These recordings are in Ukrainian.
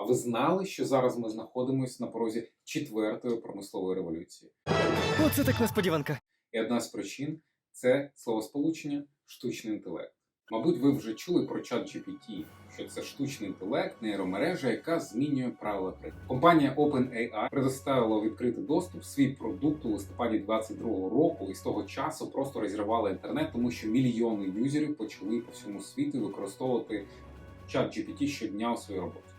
А ви знали, що зараз ми знаходимося на порозі четвертої промислової революції? Оце так несподіванка. І одна з причин це словосполучення штучний інтелект. Мабуть, ви вже чули про чат GPT, що це штучний інтелект, нейромережа, яка змінює правила гри. Компанія OpenAI предоставила відкритий доступ свій продукт у листопаді 2022 року, і з того часу просто розірвала інтернет, тому що мільйони юзерів почали по всьому світу використовувати чат GPT щодня у своїй роботі.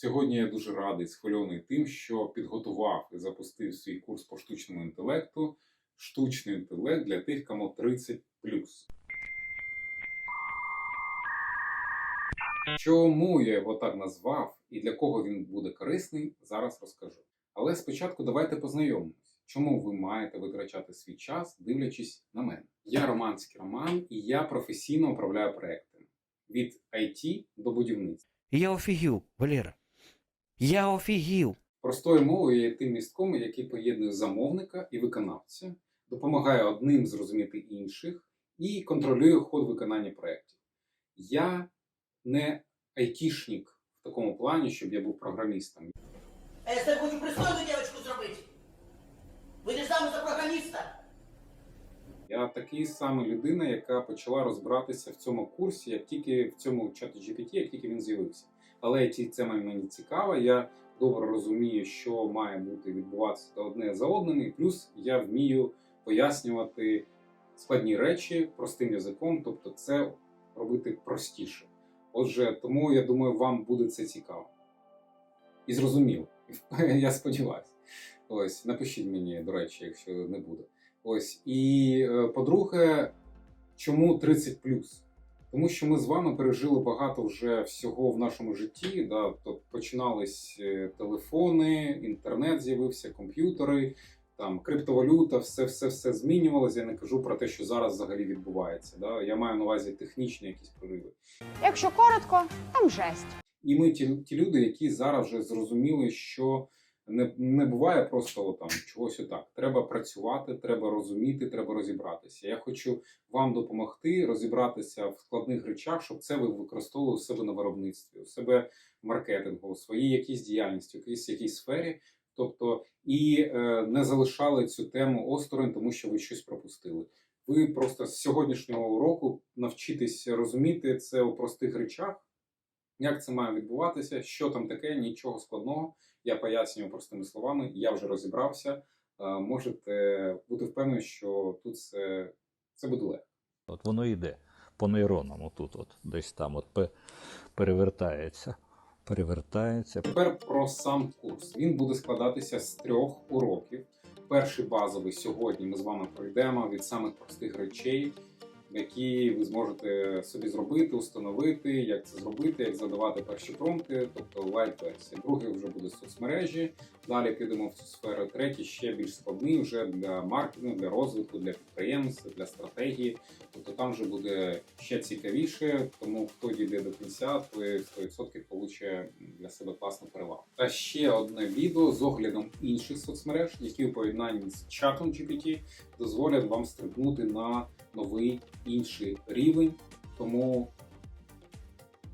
Сьогодні я дуже радий, схвильований тим, що підготував і запустив свій курс по штучному інтелекту. Штучний інтелект для тих, кому 30 Чому я його так назвав і для кого він буде корисний, зараз розкажу. Але спочатку давайте познайомимось, чому ви маєте витрачати свій час, дивлячись на мене. Я Романський Роман, і я професійно управляю проектами від IT до будівництва. Я офігів, Валера. Я офігів. Простою мовою є тим містком, який поєднує замовника і виконавця, допомагає одним зрозуміти інших і контролює ход виконання проєктів. Я не айтішник в такому плані, щоб я був програмістом. А я тебе хочу пристойну дівчинку зробити. Вийдеш замуж за програміста. Я такий самий людина, яка почала розбиратися в цьому курсі, як тільки в цьому чаті GPT, як тільки він з'явився. Але ці тема мені цікава. Я добре розумію, що має бути відбуватися одне за одним, і плюс я вмію пояснювати складні речі простим язиком, тобто це робити простіше. Отже, тому я думаю, вам буде це цікаво. І зрозуміло. Я сподіваюся. Ось, напишіть мені, до речі, якщо не буде. Ось. І е, по-друге, чому 30 Тому що ми з вами пережили багато вже всього в нашому житті. Да? Тобто починались е, телефони, інтернет з'явився, комп'ютери, там криптовалюта, все, все, все змінювалося. Я не кажу про те, що зараз взагалі відбувається. Да? Я маю на увазі технічні якісь прориви. Якщо коротко, там жесть. І ми ті, ті люди, які зараз вже зрозуміли, що не, не буває просто там чогось отак. Треба працювати, треба розуміти, треба розібратися. Я хочу вам допомогти розібратися в складних речах, щоб це ви використовували у себе на виробництві, у себе маркетингу, у своїй якійсь діяльності, у якійсь, якійсь сфері. Тобто і е, не залишали цю тему осторонь, тому що ви щось пропустили. Ви просто з сьогоднішнього уроку навчитесь розуміти це у простих речах. Як це має відбуватися? Що там таке? Нічого складного. Я пояснюю простими словами. Я вже розібрався. Е, Можете бути впевнені, що тут це, це буде легко. От воно йде по нейронам, отут, от, десь там от перевертається. Перевертається. Тепер про сам курс. Він буде складатися з трьох уроків. Перший базовий сьогодні ми з вами пройдемо від самих простих речей, які ви зможете собі зробити, установити, як це зробити, як задавати перші промпти, тобто лайт версія. Другий вже буде соцмережі. Далі підемо в цю сферу. Третій ще більш складний вже для маркетингу, для розвитку, для підприємств, для стратегії. Тобто там вже буде ще цікавіше, тому хто дійде до кінця, той 100% получить для себе класну перевагу. Та ще одне відео з оглядом інших соцмереж, які у поєднанні з чатом GPT дозволять вам стрибнути на новий інший рівень. Тому,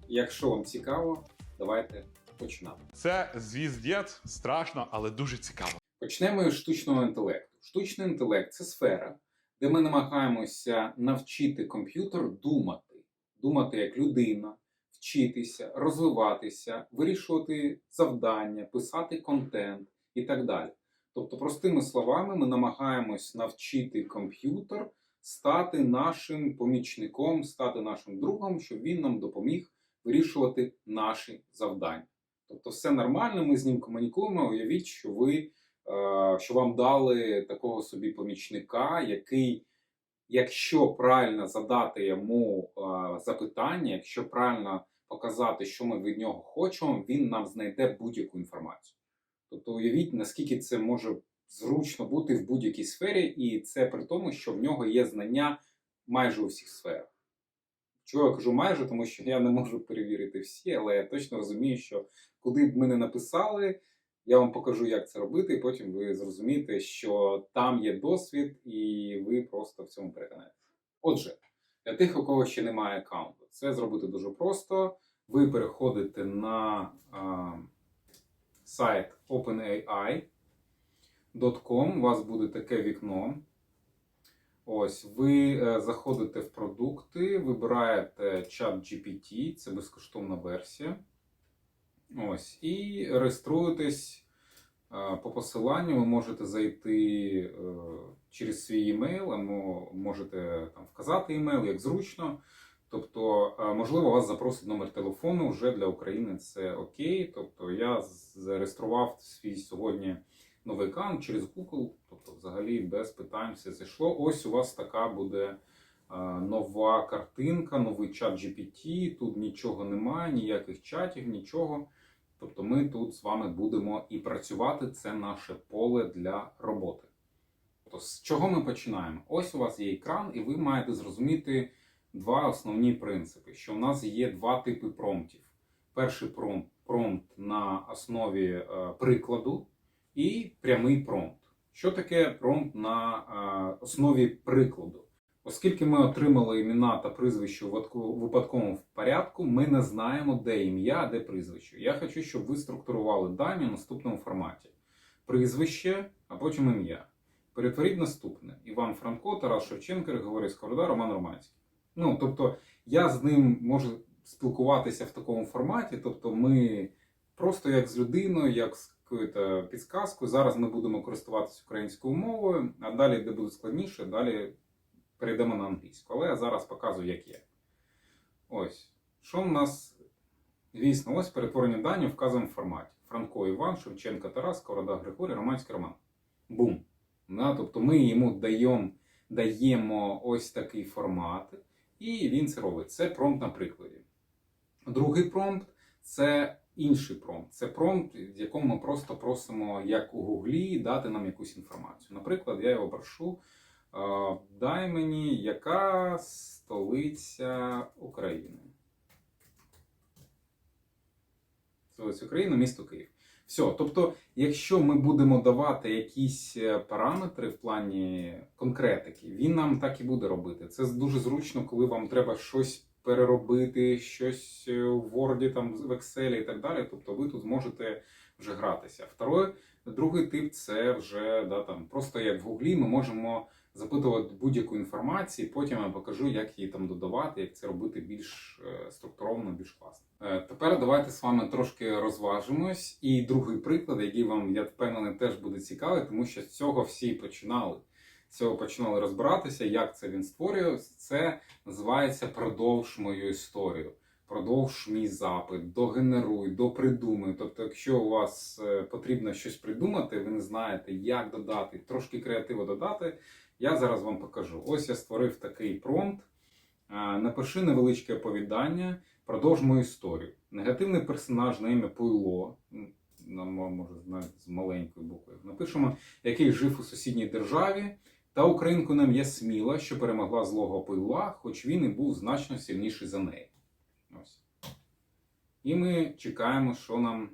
якщо вам цікаво, давайте починати. Це звіздець, страшно, але дуже цікаво. Почнемо із штучного інтелекту. Штучний інтелект це сфера, де ми намагаємося навчити комп'ютер думати, думати як людина, вчитися, розвиватися, вирішувати завдання, писати контент і так далі. Тобто, простими словами, ми намагаємось навчити комп'ютер стати нашим помічником, стати нашим другом, щоб він нам допоміг вирішувати наші завдання. Тобто, все нормально, ми з ним комунікуємо. Уявіть, що ви е, що вам дали такого собі помічника, який, якщо правильно задати йому е, запитання, якщо правильно показати, що ми від нього хочемо, він нам знайде будь-яку інформацію. Тобто, уявіть, наскільки це може зручно бути в будь-якій сфері, і це при тому, що в нього є знання майже у всіх сферах. Чого я кажу майже, тому що я не можу перевірити всі, але я точно розумію, що куди б ми не написали, я вам покажу, як це робити, і потім ви зрозумієте, що там є досвід, і ви просто в цьому переконаєтеся. Отже, для тих, у кого ще немає аккаунту, це зробити дуже просто. Ви переходите на а, сайт openai.com, у вас буде таке вікно. Ось, ви е, заходите в продукти, вибираєте чат GPT, це безкоштовна версія. Ось, і реєструєтесь е, по посиланню. Ви можете зайти е, через свій емейл, або можете там вказати емейл, як зручно. Тобто, можливо, вас запросить номер телефону вже для України це окей. Тобто, я зареєстрував свій сьогодні новий аккаунт через Google, тобто, взагалі без питань все зайшло. Ось у вас така буде е, нова картинка, новий чат GPT. Тут нічого немає, ніяких чатів, нічого. Тобто, ми тут з вами будемо і працювати. Це наше поле для роботи. Тобто, з чого ми починаємо? Ось у вас є екран, і ви маєте зрозуміти два основні принципи: що у нас є два типи промптів. Перший промпт, промпт на основі е, прикладу і прямий промпт. Що таке промпт на е, основі прикладу? Оскільки ми отримали імена та прізвище випадку- випадковому порядку, ми не знаємо, де ім'я, а де прізвище. Я хочу, щоб ви структурували дані в наступному форматі: прізвище, а потім ім'я. Перетворіть наступне: Іван Франко, Тарас Шевченко, Григорій Сковорода, Роман Романський. Ну, тобто, я з ним можу спілкуватися в такому форматі. Тобто, ми просто як з людиною, як з якоюсь підсказкою. Зараз ми будемо користуватися українською мовою, а далі, де буде складніше, далі перейдемо на англійську. Але я зараз показую, як є. Ось. Що в нас? Звісно, ось перетворення дані вказуємо в форматі. Франко Іван, Шевченко Тарас, Сковорода Григорій, Романський Роман. Бум. Да, тобто ми йому даємо, даємо ось такий формат, і він це робить. Це промпт на прикладі. Другий промпт це інший промпт. Це промпт, в якому ми просто просимо, як у Гуглі, дати нам якусь інформацію. Наприклад, я його прошу, дай мені, яка столиця України. Столиця України, місто Київ. Все, тобто, якщо ми будемо давати якісь е, параметри в плані конкретики, він нам так і буде робити. Це дуже зручно, коли вам треба щось переробити, щось е, в Word, там, в Excel і так далі. Тобто ви тут зможете вже гратися. Второй, другий тип це вже да, там, просто як в Гуглі ми можемо запитувати будь-яку інформацію, потім я покажу, як її там додавати, як це робити більш е, структуровано, більш класно. Е, Тепер давайте з вами трошки розважимось. І другий приклад, який вам, я впевнений, теж буде цікавий, тому що з цього всі починали. Цього починали розбиратися, як це він створює. Це називається продовж мою історію. Продовж мій запит, догенеруй, допридумуй. Тобто, якщо у вас е, потрібно щось придумати, ви не знаєте, як додати, трошки креативу додати, я зараз вам покажу. Ось я створив такий промпт. Е, Напиши невеличке оповідання, продовж мою історію. Негативний персонаж на ім'я Пуйло, нам може з маленькою буквою. Напишемо, який жив у сусідній державі, та українку нам є сміла, що перемогла злого пила, хоч він і був значно сильніший за неї. Ось. І ми чекаємо, що нам.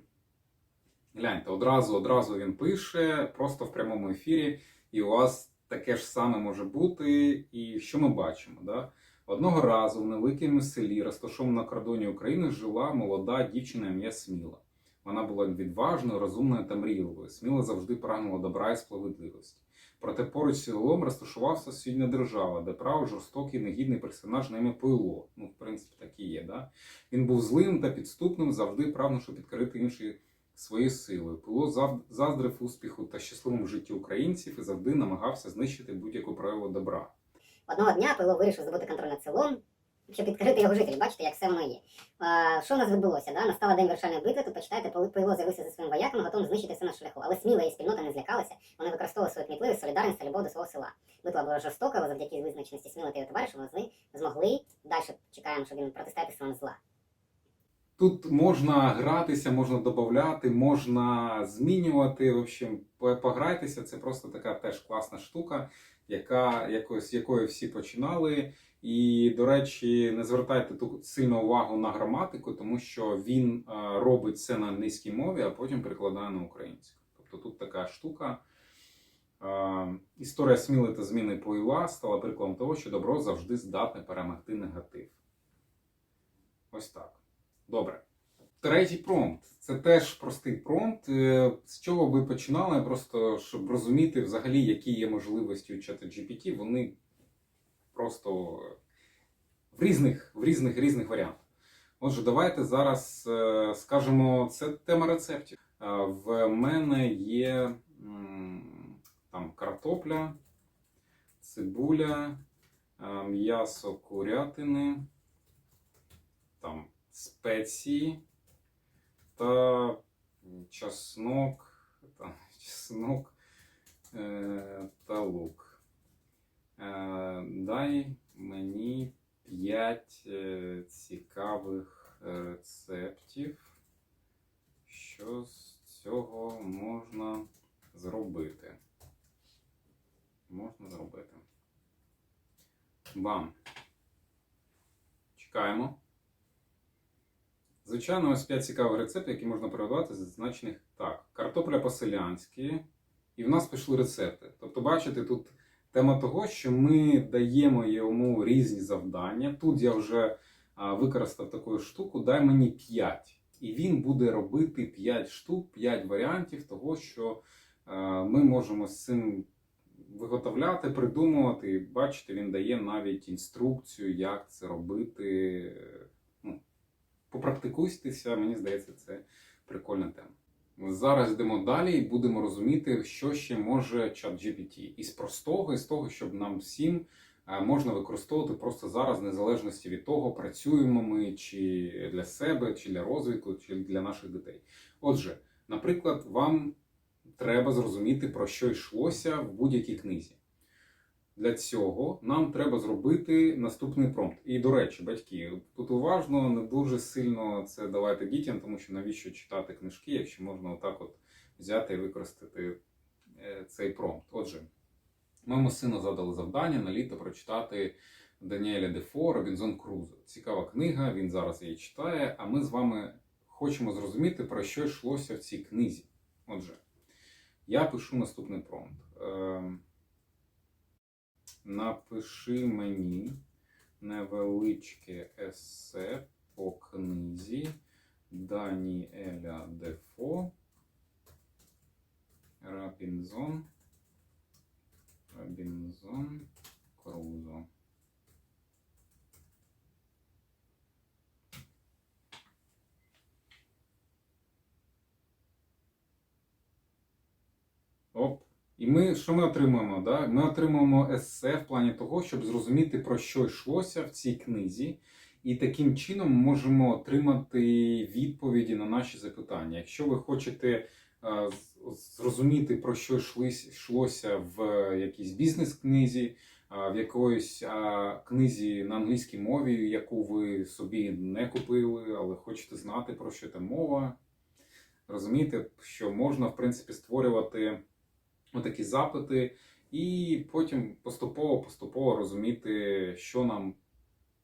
Гляньте, одразу, одразу він пише, просто в прямому ефірі, і у вас таке ж саме може бути. І що ми бачимо? Да? Одного разу в невеликому селі, розташованому на кордоні України, жила молода дівчина ім'я Сміла. Вона була відважною, розумною та мрійливою. Сміла завжди прагнула добра і справедливості. Проте поруч з селом розташувався сусідня держава, де правив жорстокий негідний персонаж на ім'я Пуйло. Ну, в принципі, так і є. Да? Він був злим та підступним, завжди прагнувши підкорити інші свої сили. Пуйло заздрив успіху та щасливому житті українців і завжди намагався знищити будь-яку прояву добра. Одного дня Пило вирішив здобути контроль над селом, щоб підкорити його жителів. Бачите, як все воно є. А, що у нас відбулося? Да? Настала день вирішальної битви, тут почитайте, Пил- Пило з'явився зі своїм вояками, готовим знищити все на шляху. Але сміла і спільнота не злякалися, вони використовували свою кмітливість, солідарність та любов до свого села. Битва була жорстока, але завдяки визначеності сміла та його товаришів вони змогли. Далі чекаємо, щоб він протистояти силам зла. Тут можна гратися, можна додати, можна змінювати. В общем, пограйтеся. Це просто така теж класна штука, яка якось якою всі починали. І, до речі, не звертайте тут сильно увагу на граматику, тому що він е, робить це на англійській мові, а потім перекладає на українську. Тобто тут така штука. Е, Історія сміли та зміни Пойла стала прикладом того, що добро завжди здатне перемогти негатив. Ось так. Добре. Третій промпт. Це теж простий промпт. Е, З чого ви починали, просто щоб розуміти взагалі, які є можливості у чата GPT, вони просто в різних, в різних, різних варіантах. Отже, давайте зараз е, скажемо, це тема рецептів. Е, В мене є там картопля, цибуля, е, м'ясо курятини, там спеції та чеснок, там, чеснок е, та лук. Е, дай мені 5 е, цікавих рецептів, що з цього можна зробити. Можна зробити. Бам. Чекаємо. Звичайно, ось 5 цікавих рецептів, які можна приготувати з зазначених так. Картопля по-селянськи. І в нас пішли рецепти. Тобто, бачите, тут тема того, що ми даємо йому різні завдання. Тут я вже використав таку штуку, дай мені 5. І він буде робити 5 штук, 5 варіантів того, що ми можемо з цим виготовляти, придумувати. Бачите, він дає навіть інструкцію, як це робити. Ну, попрактикуйтеся, мені здається, це прикольна тема. Зараз йдемо далі і будемо розуміти, що ще може ChatGPT. Із простого, і з того, щоб нам всім е, можна використовувати просто зараз, в незалежності від того, працюємо ми чи для себе, чи для розвитку, чи для наших дітей. Отже, наприклад, вам треба зрозуміти, про що йшлося в будь-якій книзі. Для цього нам треба зробити наступний промпт. І, до речі, батьки, тут уважно, не дуже сильно це давайте дітям, тому що навіщо читати книжки, якщо можна отак от взяти і використати е, цей промпт. Отже, моєму сину задали завдання на літо прочитати Даніеля Дефо Робінзон Крузо. Цікава книга, він зараз її читає, а ми з вами хочемо зрозуміти, про що йшлося в цій книзі. Отже, я пишу наступний промпт. Напиши мені невеличке есе по книзі Даніеля Дефо Рабінзон Рабінзон Крузо. І ми що ми отримуємо? Да? Ми отримуємо есе в плані того, щоб зрозуміти, про що йшлося в цій книзі, і таким чином можемо отримати відповіді на наші запитання. Якщо ви хочете е, зрозуміти, про що йшлося в якійсь бізнес-книзі, е, в якоїсь е, книзі на англійській мові, яку ви собі не купили, але хочете знати, про що там мова. Розумієте, що можна, в принципі, створювати отакі запити, і потім поступово-поступово розуміти, що нам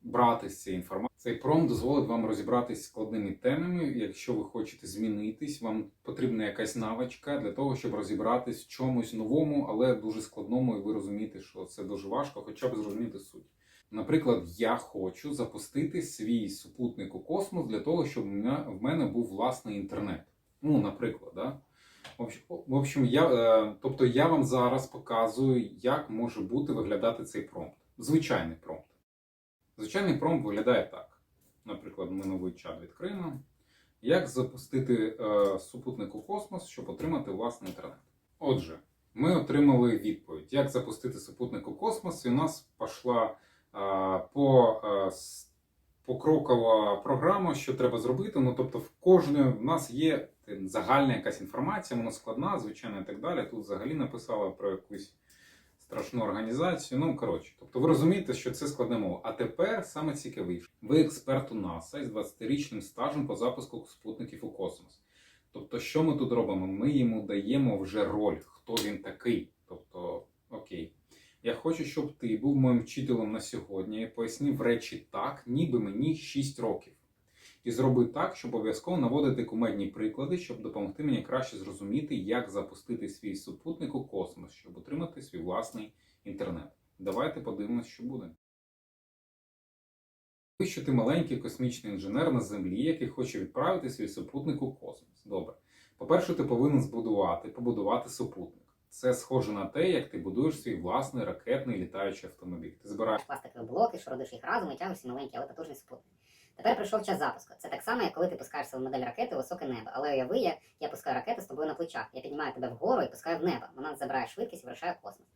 брати з цієї інформації. Цей пром дозволить вам розібратись з складними темами. Якщо ви хочете змінитись, вам потрібна якась навичка для того, щоб розібратись в чомусь новому, але дуже складному, і ви розумієте, що це дуже важко, хоча б зрозуміти суть. Наприклад, я хочу запустити свій супутник у космос для того, щоб в мене був власний інтернет. Ну, наприклад, да? В общем, я, е, тобто я вам зараз показую, як може бути виглядати цей промпт. Звичайний промпт. Звичайний промпт виглядає так. Наприклад, ми новий чат відкриємо. Як запустити е, супутник у космос, щоб отримати власний інтернет? Отже, ми отримали відповідь, як запустити супутник у космос, і у нас пішла е, по, е, покрокова програма, що треба зробити. Ну, тобто, в кожної в нас є загальна якась інформація, вона складна, звичайно, і так далі. Тут взагалі написала про якусь страшну організацію. Ну, коротше, тобто ви розумієте, що це складна мова. А тепер саме цікавіше. Ви експерт у НАСА із 20-річним стажем по запуску спутників у космос. Тобто, що ми тут робимо? Ми йому даємо вже роль, хто він такий. Тобто, окей. Я хочу, щоб ти був моїм вчителем на сьогодні і пояснив речі так, ніби мені 6 років. І зроби так, щоб обов'язково наводити кумедні приклади, щоб допомогти мені краще зрозуміти, як запустити свій супутник у космос, щоб отримати свій власний інтернет. Давайте подивимось, що буде. що ти маленький космічний інженер на землі, який хоче відправити свій супутник у космос. Добре. По-перше, ти повинен збудувати, побудувати супутник. Це схоже на те, як ти будуєш свій власний ракетний літаючий автомобіль. Ти збираєш пластикові блоки, що родиш їх разом і тягнешся маленький, але потужний супутник. Тепер прийшов час запуску. Це так само, як коли ти пускаєш свою модель ракети у високе небо. Але уяви, я, я пускаю ракету з тобою на плечах. Я піднімаю тебе вгору і пускаю в небо. Вона забирає швидкість і вирушає в космос.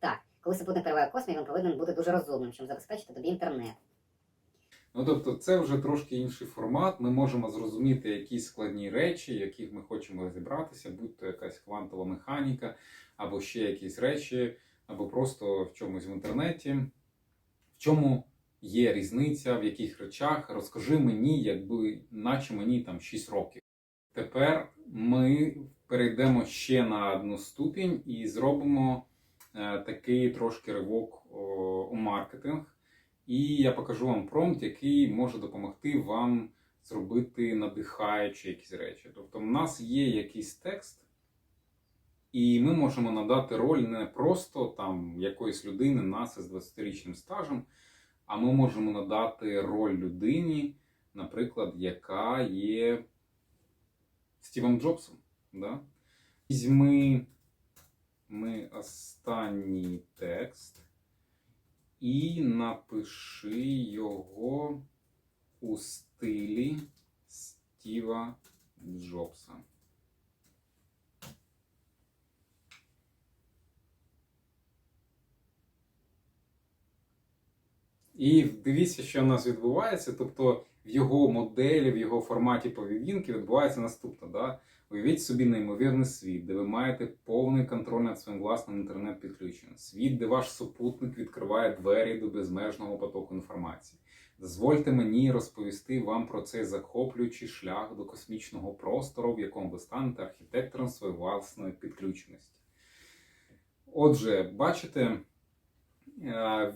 Так, коли супутник перебуває в космі, він повинен бути дуже розумним, щоб забезпечити тобі інтернет. Ну, тобто, це вже трошки інший формат. Ми можемо зрозуміти якісь складні речі, яких ми хочемо розібратися, будь то якась квантова механіка, або ще якісь речі, або просто в чомусь в інтернеті. В чому є різниця, в яких речах? Розкажи мені, якби, наче мені там 6 років. Тепер ми перейдемо ще на одну ступінь і зробимо е, такий трошки ривок у маркетинг. І я покажу вам промпт, який може допомогти вам зробити надихаючі якісь речі. Тобто, в нас є якийсь текст, і ми можемо надати роль не просто там якоїсь людини, нас із 20-річним стажем, а ми можемо надати роль людині, наприклад, яка є Стівом Джобсом. Да? Візьми ми останній текст і напиши його у стилі Стіва Джобса. І дивіться, що у нас відбувається. Тобто в його моделі, в його форматі поведінки відбувається наступне. Да? Уявіть собі неймовірний світ, де ви маєте повний контроль над своїм власним інтернет-підключенням. Світ, де ваш супутник відкриває двері до безмежного потоку інформації. Дозвольте мені розповісти вам про цей захоплюючий шлях до космічного простору, в якому ви станете архітектором своєї власної підключеності. Отже, бачите,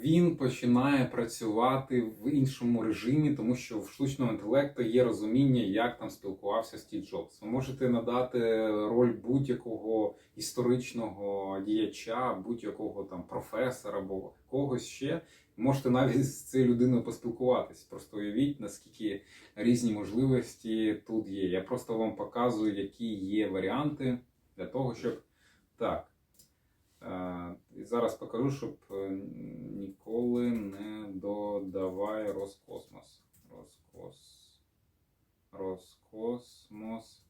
він починає працювати в іншому режимі, тому що в штучному інтелекту є розуміння, як там спілкувався Стів Джобс. Ви можете надати роль будь-якого історичного діяча, будь-якого там професора або когось ще. Можете навіть з цією людиною поспілкуватись. Просто уявіть, наскільки різні можливості тут є. Я просто вам показую, які є варіанти для того, щоб так. І зараз покажу, щоб е, ніколи не додавай Роскосмос. Роскос. Роскосмос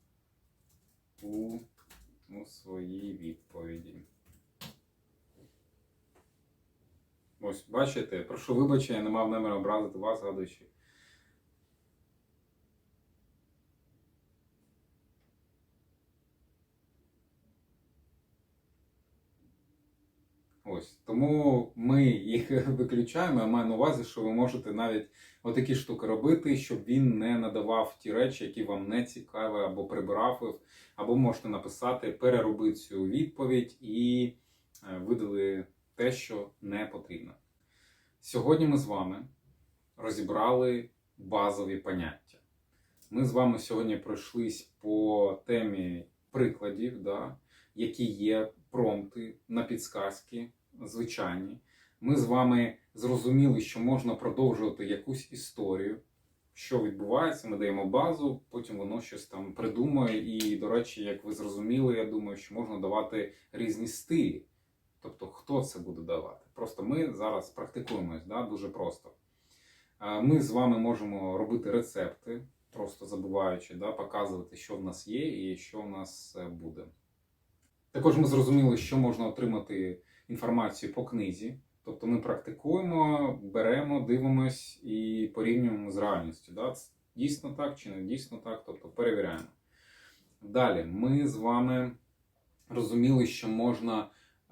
у, у своїй відповіді. Ось, бачите, прошу вибачення, не мав наміру образити вас, гадуючи. Ось тому ми їх виключаємо. Я маю на увазі, що ви можете навіть отакі штуки робити, щоб він не надавав ті речі, які вам не цікаві, або прибирав їх, або можете написати перероби цю відповідь і е, видали те, що не потрібно. Сьогодні ми з вами розібрали базові поняття. Ми з вами сьогодні пройшлись по темі прикладів, да, які є промпти на підсказки звичайні. Ми з вами зрозуміли, що можна продовжувати якусь історію, що відбувається, ми даємо базу, потім воно щось там придумує. І, до речі, як ви зрозуміли, я думаю, що можна давати різні стилі. Тобто, хто це буде давати? Просто ми зараз практикуємось, да, дуже просто. Ми з вами можемо робити рецепти, просто забуваючи, да, показувати, що в нас є і що в нас е, буде. Також ми зрозуміли, що можна отримати інформацію по книзі. Тобто ми практикуємо, беремо, дивимось і порівнюємо з реальністю. Да? Дійсно так чи не дійсно так, тобто перевіряємо. Далі ми з вами розуміли, що можна е,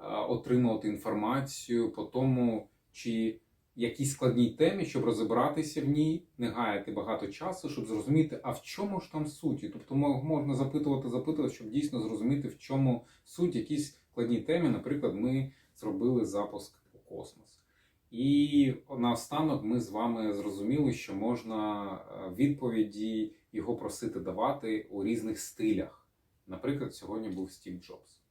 отримувати інформацію по тому, чи якій складній темі, щоб розібратися в ній, не гаяти багато часу, щоб зрозуміти, а в чому ж там суть. Тобто мо- можна запитувати, запитувати, щоб дійсно зрозуміти, в чому суть якійсь складній темі. Наприклад, ми зробили запуск у космос. І наостанок ми з вами зрозуміли, що можна е, відповіді його просити давати у різних стилях. Наприклад, сьогодні був Стів Джобс.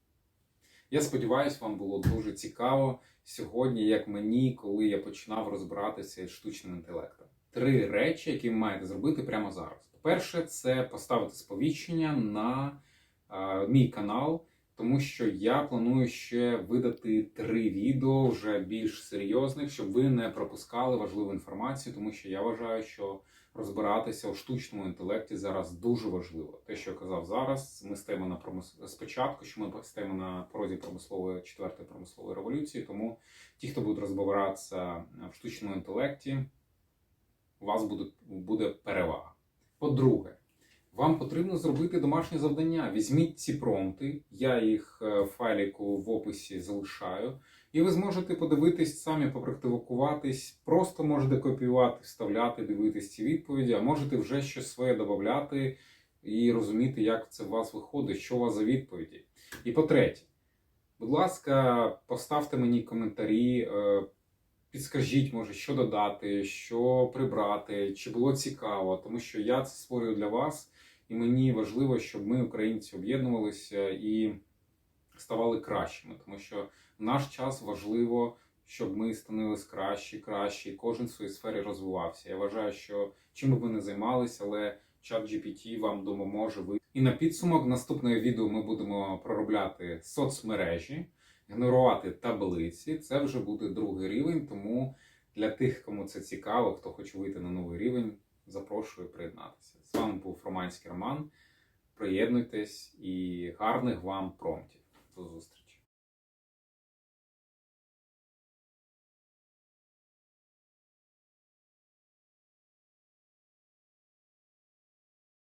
Я сподіваюся, вам було дуже цікаво сьогодні, як мені, коли я починав розбиратися з штучним інтелектом. три речі, які ви маєте зробити прямо зараз. Перше, це поставити сповіщення на е, мій канал, тому що я планую ще видати три відео вже більш серйозних, щоб ви не пропускали важливу інформацію, тому що я вважаю, що розбиратися у штучному інтелекті зараз дуже важливо. Те, що я казав зараз, ми стоїмо на промис... спочатку, що ми стоїмо на порозі промислової четвертої промислової революції. Тому ті, хто будуть розбиратися в штучному інтелекті, у вас буде, буде перевага. По-друге, вам потрібно зробити домашнє завдання. Візьміть ці промпти, я їх е, в файліку в описі залишаю, і ви зможете подивитись самі, попрактикуватись, просто можете копіювати, вставляти, дивитись ці відповіді, а можете вже щось своє додати і розуміти, як це у вас виходить, що у вас за відповіді. І по-третє, будь ласка, поставте мені коментарі. е, Підскажіть, може, що додати, що прибрати, чи було цікаво, тому що я це створюю для вас, і мені важливо, щоб ми, українці, об'єднувалися і ставали кращими, тому що в наш час важливо, щоб ми становились кращі, кращі, кожен в своїй сфері розвивався. Я вважаю, що чим би ви не займалися, але чат GPT вам допоможе ви. І на підсумок наступного відео ми будемо проробляти соцмережі генерувати таблиці, це вже буде другий рівень. Тому для тих, кому це цікаво, хто хоче вийти на новий рівень, запрошую приєднатися. З вами був Романський Роман. Приєднуйтесь і гарних вам промптів. До зустрічі!